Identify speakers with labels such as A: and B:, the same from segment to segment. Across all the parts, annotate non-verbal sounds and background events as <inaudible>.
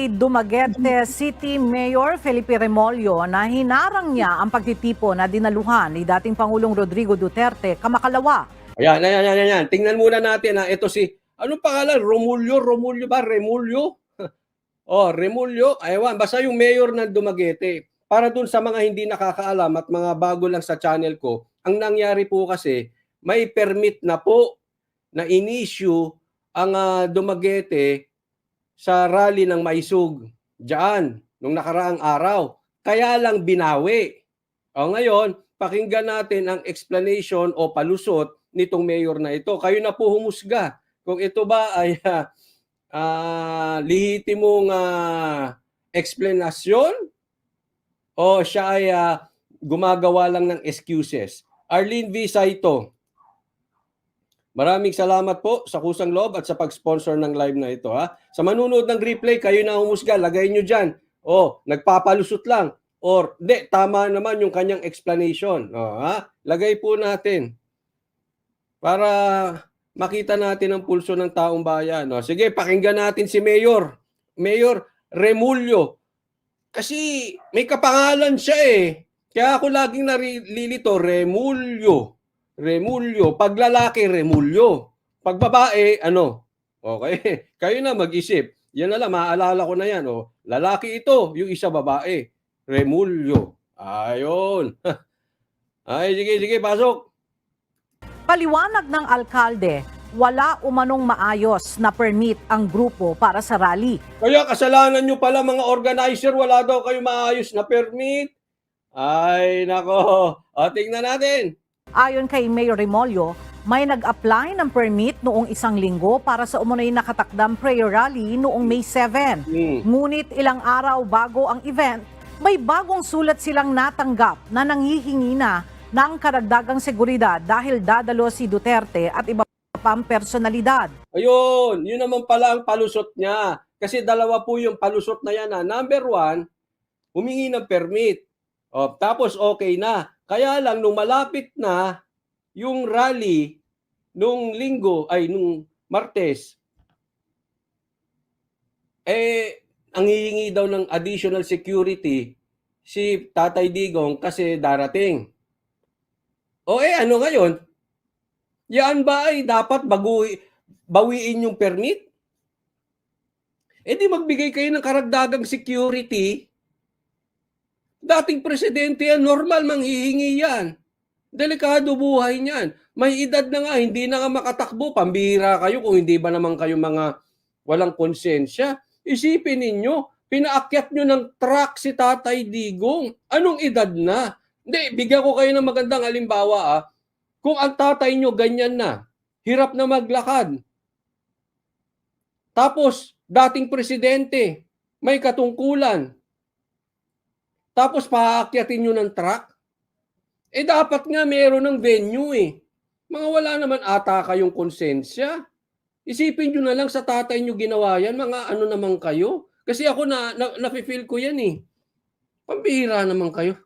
A: si Dumaguete City Mayor Felipe Remolyo na hinarang niya ang pagtitipo na dinaluhan ni dating Pangulong Rodrigo Duterte kamakalawa.
B: Ayan, ayan, ayan, ayan. Tingnan muna natin ha. Ito si, anong pangalan? Romulyo? Romulyo ba? Remulyo? <laughs> oh, Remulyo. Aywan, basta yung mayor ng Dumaguete. Para dun sa mga hindi nakakaalam at mga bago lang sa channel ko, ang nangyari po kasi, may permit na po na in-issue ang ah, Dumaguete sa rally ng Maisug. Diyan, nung nakaraang araw. Kaya lang binawi. O ngayon, pakinggan natin ang explanation o palusot nitong mayor na ito. Kayo na po humusga kung ito ba ay uh, <laughs> uh, lihitimong uh, explanation o siya ay ah, gumagawa lang ng excuses. Arlene V. Saito, maraming salamat po sa kusang loob at sa pag-sponsor ng live na ito. Ha? Sa manunood ng replay, kayo na humusga, lagay nyo dyan. O, nagpapalusot lang. Or, de, tama naman yung kanyang explanation. O, ha? Lagay po natin para makita natin ang pulso ng taong bayan. No? Sige, pakinggan natin si Mayor. Mayor Remulyo. Kasi may kapangalan siya eh. Kaya ako laging narililito, Remulyo. Remulyo. Pag lalaki, Remulyo. Pag babae, ano? Okay. <laughs> Kayo na mag-isip. Yan na lang, maaalala ko na yan. Oh. Lalaki ito, yung isa babae. Remulyo. Ayon. <laughs> Ay, sige, sige, pasok.
A: Paliwanag ng alkalde, wala umanong maayos na permit ang grupo para sa rally.
B: Kaya kasalanan nyo pala mga organizer, wala daw kayo maayos na permit. Ay, nako. O, tingnan natin.
A: Ayon kay Mayor Remolyo, may nag-apply ng permit noong isang linggo para sa umunoy nakatakdang prayer rally noong May 7.
B: Hmm.
A: Ngunit ilang araw bago ang event, may bagong sulat silang natanggap na nanghihingi na ng karagdagang seguridad dahil dadalo si Duterte at iba pang personalidad.
B: Ayun, yun naman pala ang palusot niya. Kasi dalawa po yung palusot na yan. Ha. Number one, humingi ng permit. O, tapos okay na. Kaya lang, nung malapit na yung rally nung linggo, ay nung Martes, eh, ang hihingi daw ng additional security si Tatay Digong kasi darating. O eh, ano ngayon? Yan ba ay dapat baguhi, bawiin yung permit? Eh di magbigay kayo ng karagdagang security. Dating presidente yan, normal manghihingi yan. Delikado buhay niyan. May edad na nga, hindi na nga makatakbo. Pambira kayo kung hindi ba naman kayo mga walang konsensya. Isipin ninyo, pinaakyat nyo ng truck si Tatay Digong. Anong edad na? Hindi, bigyan ko kayo ng magandang halimbawa ah. Kung ang tatay nyo ganyan na, hirap na maglakad. Tapos, dating presidente, may katungkulan. Tapos, paakyatin nyo ng truck. Eh, dapat nga meron ng venue eh. Mga wala naman ata kayong konsensya. Isipin nyo na lang sa tatay nyo ginawa yan, mga ano naman kayo. Kasi ako na, na nafe-feel ko yan eh. Pambihira naman kayo.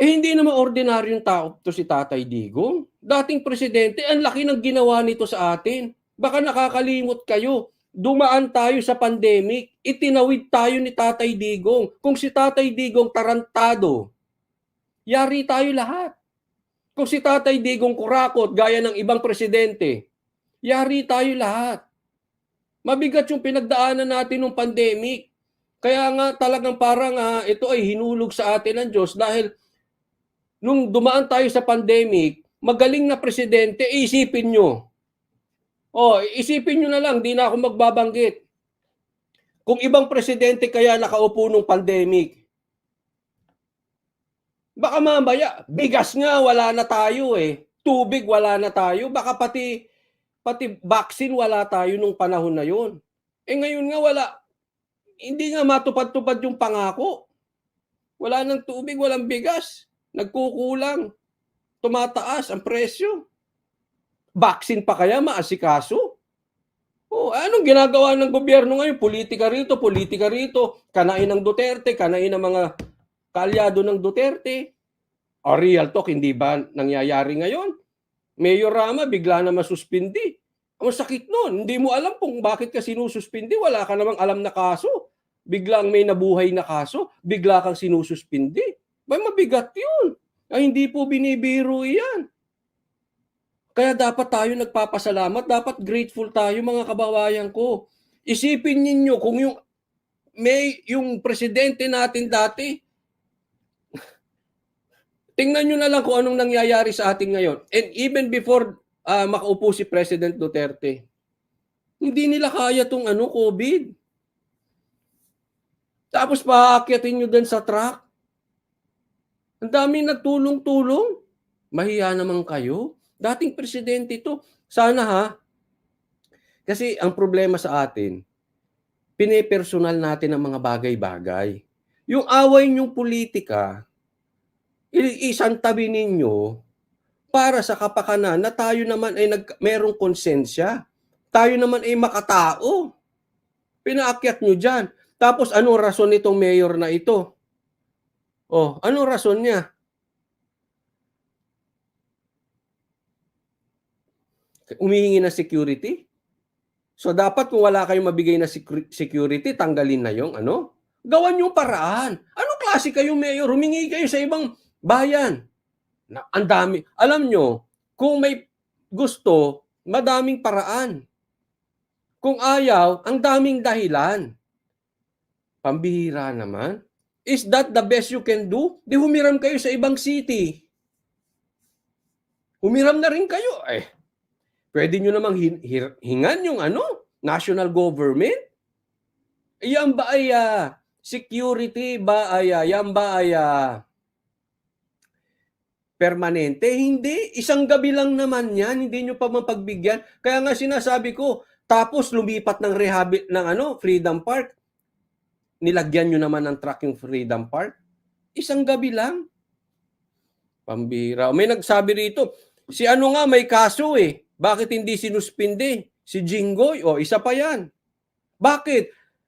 B: Eh hindi naman ordinaryong tao to si Tatay Digong. Dating presidente, ang laki ng ginawa nito sa atin. Baka nakakalimot kayo. Dumaan tayo sa pandemic. Itinawid tayo ni Tatay Digong. Kung si Tatay Digong tarantado, yari tayo lahat. Kung si Tatay Digong kurakot gaya ng ibang presidente, yari tayo lahat. Mabigat yung pinagdaanan natin ng pandemic. Kaya nga talagang parang ah, ito ay hinulog sa atin ng Diyos dahil nung dumaan tayo sa pandemic, magaling na presidente, isipin nyo. Oh, isipin nyo na lang, di na ako magbabanggit. Kung ibang presidente kaya nakaupo nung pandemic, baka mamaya, bigas nga, wala na tayo eh. Tubig, wala na tayo. Baka pati, pati vaccine, wala tayo nung panahon na yun. Eh ngayon nga, wala. Hindi nga matupad-tupad yung pangako. Wala ng tubig, walang bigas nagkukulang, tumataas ang presyo. Vaccine pa kaya maasikaso? Oh, anong ginagawa ng gobyerno ngayon? Politika rito, politika rito. Kanain ng Duterte, kanain ng mga kalyado ng Duterte. O real talk, hindi ba nangyayari ngayon? Mayor Rama, bigla na masuspindi. Ang sakit nun. Hindi mo alam kung bakit ka sinususpindi. Wala ka namang alam na kaso. Biglang may nabuhay na kaso. Bigla kang sinususpindi. May mabigat yun. Ay, hindi po binibiro yan. Kaya dapat tayo nagpapasalamat. Dapat grateful tayo mga kababayan ko. Isipin ninyo kung yung may yung presidente natin dati <laughs> Tingnan nyo na lang kung anong nangyayari sa atin ngayon. And even before ah, makaupo si President Duterte, hindi nila kaya tong ano, COVID. Tapos paakyatin nyo din sa truck. Ang dami nagtulong-tulong. Mahiya naman kayo. Dating presidente ito. Sana ha. Kasi ang problema sa atin, pinepersonal natin ang mga bagay-bagay. Yung away niyong politika, i- isang tabi ninyo para sa kapakanan na tayo naman ay nag, merong konsensya. Tayo naman ay makatao. Pinaakyat nyo dyan. Tapos anong rason nitong mayor na ito? Oh, anong rason niya? Umihingi ng security? So dapat kung wala kayong mabigay na secu- security, tanggalin na yung ano? Gawan yung paraan. Anong klase kayong mayor? Humingi kayo sa ibang bayan. Na, ang dami. Alam nyo, kung may gusto, madaming paraan. Kung ayaw, ang daming dahilan. Pambihira naman. Is that the best you can do? Di humiram kayo sa ibang city. Humiram na rin kayo. Eh, pwede nyo namang hingan yung ano, national government. Yan ba ay ah, security ba ay ah, yan ba ay ah, permanente? Hindi. Isang gabi lang naman yan. Hindi nyo pa mapagbigyan. Kaya nga sinasabi ko, tapos lumipat ng rehab ng ano, Freedom Park. Nilagyan nyo naman ng truck yung Freedom Park. Isang gabi lang. Pambira. May nagsabi rito, si ano nga may kaso eh. Bakit hindi sinuspindi? Si Jinggoy. O, isa pa yan. Bakit?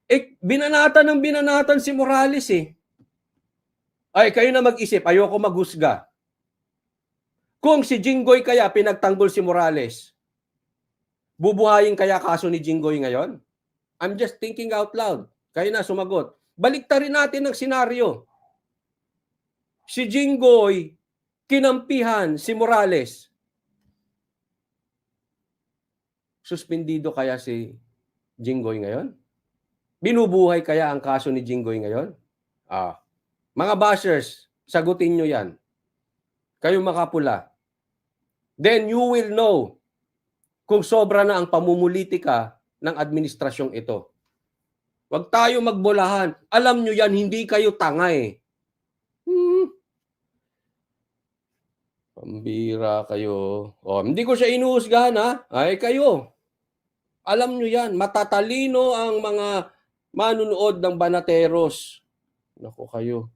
B: Eh, binanatan ng binanatan si Morales eh. Ay, kayo na mag-isip. Ayoko maghusga. Kung si Jinggoy kaya pinagtanggol si Morales, bubuhayin kaya kaso ni Jinggoy ngayon? I'm just thinking out loud. Kayo na sumagot. Baliktarin natin ang senaryo. Si Jinggoy, kinampihan si Morales. Suspendido kaya si Jinggoy ngayon? Binubuhay kaya ang kaso ni Jinggoy ngayon? Ah. Mga bashers, sagutin nyo yan. Kayo makapula. Then you will know kung sobra na ang pamumulitika ng administrasyong ito. Huwag tayo magbolahan. Alam nyo yan, hindi kayo tanga eh. Pambira kayo. Oh, hindi ko siya inuhusgahan ha. Ay kayo. Alam nyo yan, matatalino ang mga manunood ng banateros. Nako kayo.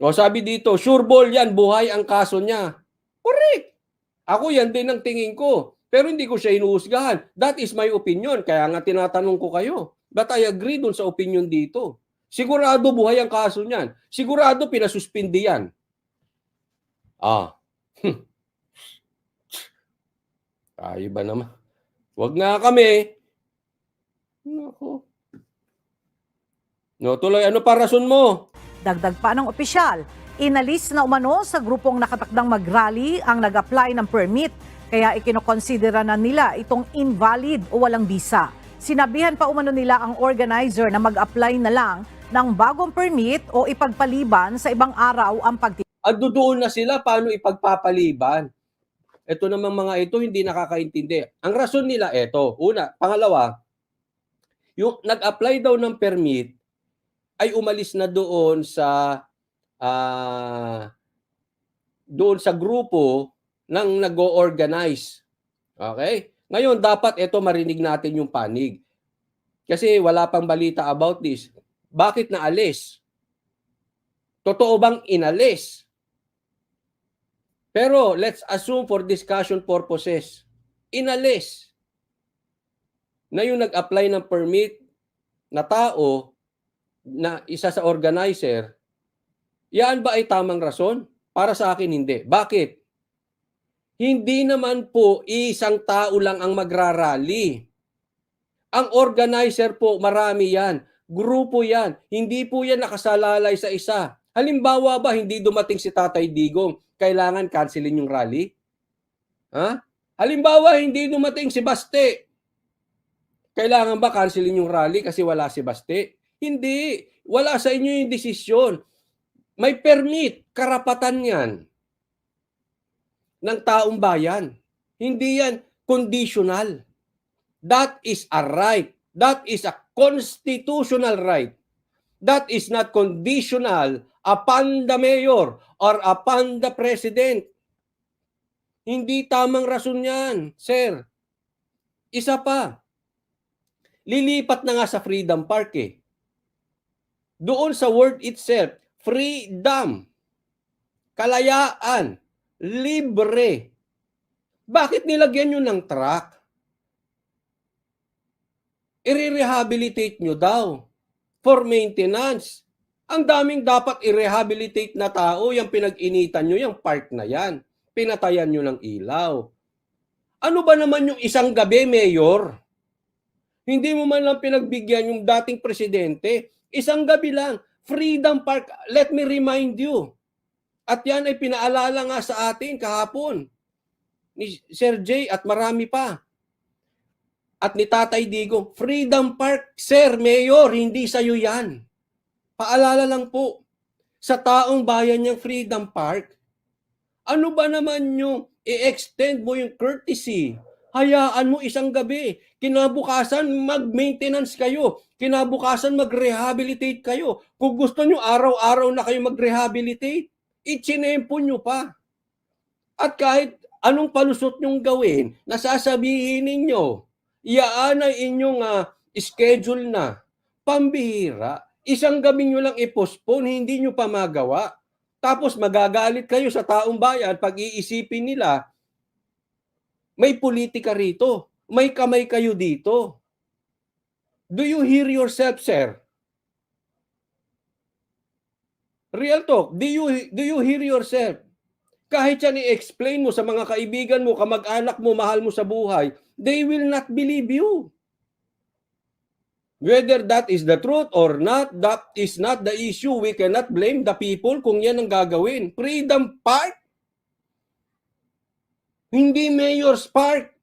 B: O sabi dito, sure ball yan, buhay ang kaso niya. Correct. Ako yan din ang tingin ko. Pero hindi ko siya inuhusgahan. That is my opinion. Kaya nga tinatanong ko kayo. But I agree dun sa opinion dito. Sigurado buhay ang kaso niyan. Sigurado pinasuspindi yan. Ah. Tayo ba naman? Wag nga kami. Nako. No, tuloy. Ano pa rason mo?
A: Dagdag pa ng opisyal, inalis na umano sa grupong nakatakdang mag-rally ang nag-apply ng permit kaya ikinokonsidera na nila itong invalid o walang visa. Sinabihan pa umano nila ang organizer na mag-apply na lang ng bagong permit o ipagpaliban sa ibang araw ang pagtitinda.
B: At doon na sila paano ipagpapaliban. Ito namang mga ito hindi nakakaintindi. Ang rason nila ito. Una, pangalawa, yung nag-apply daw ng permit ay umalis na doon sa ah, doon sa grupo ng nag-organize. Okay? Ngayon, dapat ito marinig natin yung panig. Kasi wala pang balita about this. Bakit naalis? Totoo bang inalis? Pero let's assume for discussion purposes, inalis na yung nag-apply ng permit na tao na isa sa organizer, yan ba ay tamang rason? Para sa akin, hindi. Bakit? Hindi naman po isang tao lang ang magrarally. Ang organizer po, marami yan. Grupo yan. Hindi po yan nakasalalay sa isa. Halimbawa ba, hindi dumating si Tatay Digong, kailangan cancelin yung rally? Ha? Halimbawa, hindi dumating si Baste. Kailangan ba cancelin yung rally kasi wala si Baste? Hindi. Wala sa inyo yung desisyon. May permit, karapatan yan ng taong bayan. Hindi yan conditional. That is a right. That is a constitutional right. That is not conditional upon the mayor or upon the president. Hindi tamang rason yan, sir. Isa pa. Lilipat na nga sa Freedom Park eh. Doon sa word itself, freedom, kalayaan, libre. Bakit nilagyan nyo ng truck? I-rehabilitate nyo daw for maintenance. Ang daming dapat i-rehabilitate na tao, yung pinag-initan nyo, yung park na yan. Pinatayan nyo ng ilaw. Ano ba naman yung isang gabi, Mayor? Hindi mo man lang pinagbigyan yung dating presidente. Isang gabi lang. Freedom Park, let me remind you. At yan ay pinaalala nga sa atin kahapon ni Sir Jay at marami pa. At ni Tatay Digong, Freedom Park, Sir Mayor, hindi sa'yo yan. Paalala lang po, sa taong bayan niyang Freedom Park, ano ba naman yung i-extend mo yung courtesy? Hayaan mo isang gabi. Kinabukasan, mag-maintenance kayo. Kinabukasan, mag-rehabilitate kayo. Kung gusto nyo, araw-araw na kayo mag-rehabilitate, itsinempo nyo pa. At kahit anong palusot nyong gawin, nasasabihin ninyo, iyaan ay inyong ah, schedule na. Pambihira. Isang gabi nyo lang i-postpone, hindi nyo pa magawa. Tapos magagalit kayo sa taong bayan pag iisipin nila, may politika rito. May kamay kayo dito. Do you hear yourself, sir? Real talk. Do you, do you hear yourself? Kahit yan i-explain mo sa mga kaibigan mo, kamag-anak mo, mahal mo sa buhay, they will not believe you. Whether that is the truth or not, that is not the issue. We cannot blame the people kung yan ang gagawin. Freedom Park? Hindi Mayor's Park.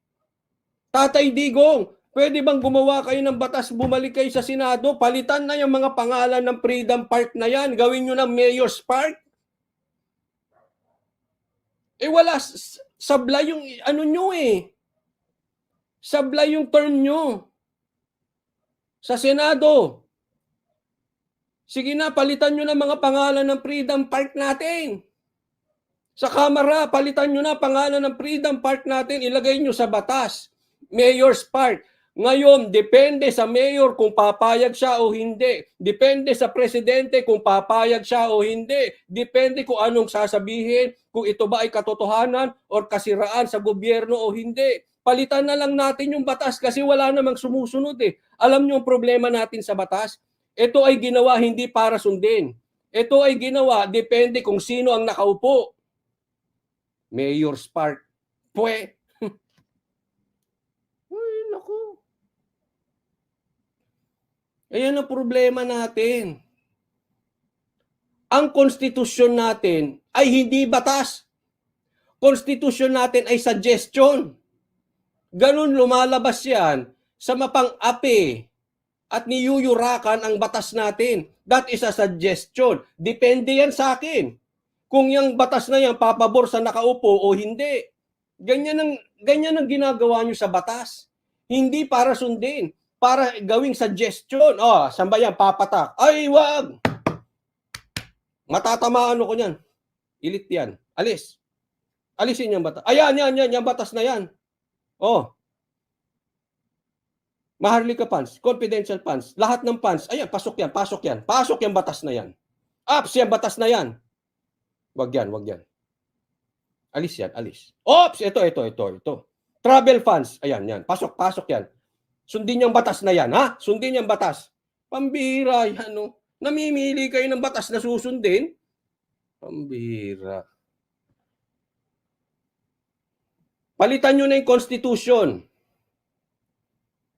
B: Tatay Digong, pwede bang gumawa kayo ng batas, bumalik kayo sa Senado, palitan na yung mga pangalan ng Freedom Park na yan, gawin nyo ng Mayor's Park? Eh wala, s- sablay yung ano nyo eh. Sablay yung term nyo. Sa Senado. Sige na, palitan nyo na mga pangalan ng Freedom Park natin. Sa Kamara, palitan nyo na pangalan ng Freedom Park natin, ilagay nyo sa batas. Mayor's Park. Ngayon, depende sa mayor kung papayag siya o hindi. Depende sa presidente kung papayag siya o hindi. Depende kung anong sasabihin, kung ito ba ay katotohanan o kasiraan sa gobyerno o hindi. Palitan na lang natin yung batas kasi wala namang sumusunod eh. Alam niyo ang problema natin sa batas? Ito ay ginawa hindi para sundin. Ito ay ginawa depende kung sino ang nakaupo. Mayor's Park. Pwe. Ay, naku. Ayan ang problema natin. Ang konstitusyon natin ay hindi batas. Konstitusyon natin ay suggestion. Ganun lumalabas yan sa mapang-api at niyuyurakan ang batas natin. That is a suggestion. Depende yan sa akin. Kung yung batas na yan papabor sa nakaupo o hindi. Ganyan ang, ganyan ang ginagawa nyo sa batas. Hindi para sundin. Para gawing suggestion. Oh, saan yan? Papatak. Ay, wag! Matatamaan ako niyan. Ilit yan. Alis. Alisin yung batas. Ayan, yan, yan. Yung batas na yan. Oh. Maharlika funds, confidential funds, lahat ng funds, ayan, pasok yan, pasok yan, pasok yung batas na yan. Ups, yan, batas na yan. Wag yan, wag yan. Alis yan, alis. Ops, ito, ito, ito, ito. Travel funds, ayan, yan, pasok, pasok yan. Sundin yung batas na yan, ha? Sundin yung batas. Pambira yan, no? Namimili kayo ng batas na susundin. Pambira. palitan nyo na yung constitution.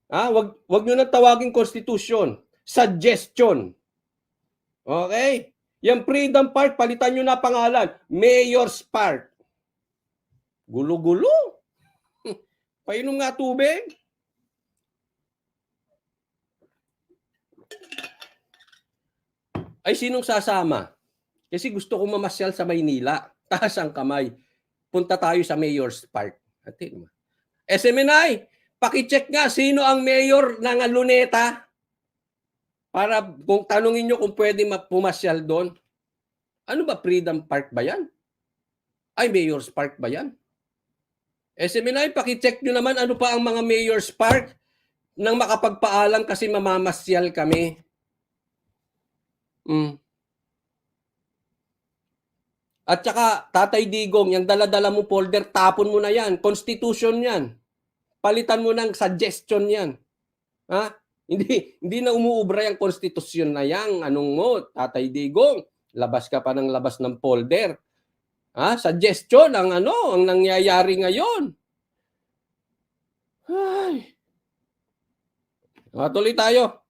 B: Ha? Wag, wag nyo na tawagin constitution. Suggestion. Okay? Yung freedom part, palitan nyo na pangalan. Mayor's part. Gulo-gulo. <laughs> Painom nga tubig. Ay, sinong sasama? Kasi gusto ko mamasyal sa Maynila. <laughs> Taas ang kamay. Punta tayo sa Mayor's Park. Atin mo. SMNI, pakicheck nga sino ang mayor ng Luneta para kung tanungin nyo kung pwede ma- pumasyal doon. Ano ba, Freedom Park ba yan? Ay, Mayor's Park ba yan? SMNI, pakicheck nyo naman ano pa ang mga Mayor's Park nang makapagpaalam kasi mamamasyal kami. Mm. At saka, Tatay Digong, yung dala-dala mo folder, tapon mo na yan. Constitution yan. Palitan mo ng suggestion yan. Ha? Hindi, <laughs> hindi na umuubra yung konstitusyon na yan. Anong mo, Tatay Digong? Labas ka pa ng labas ng folder. Ha? Suggestion ang ano, ang nangyayari ngayon. Ay. Ah, tuloy tayo.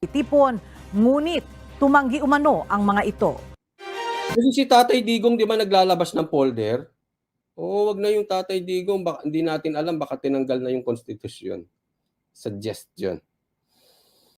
A: Itipon, ngunit tumanggi umano ang mga ito.
B: Kasi si Tatay Digong di ba naglalabas ng folder? Oo, wag na yung Tatay Digong. Baka, hindi natin alam, baka tinanggal na yung konstitusyon. Suggestion.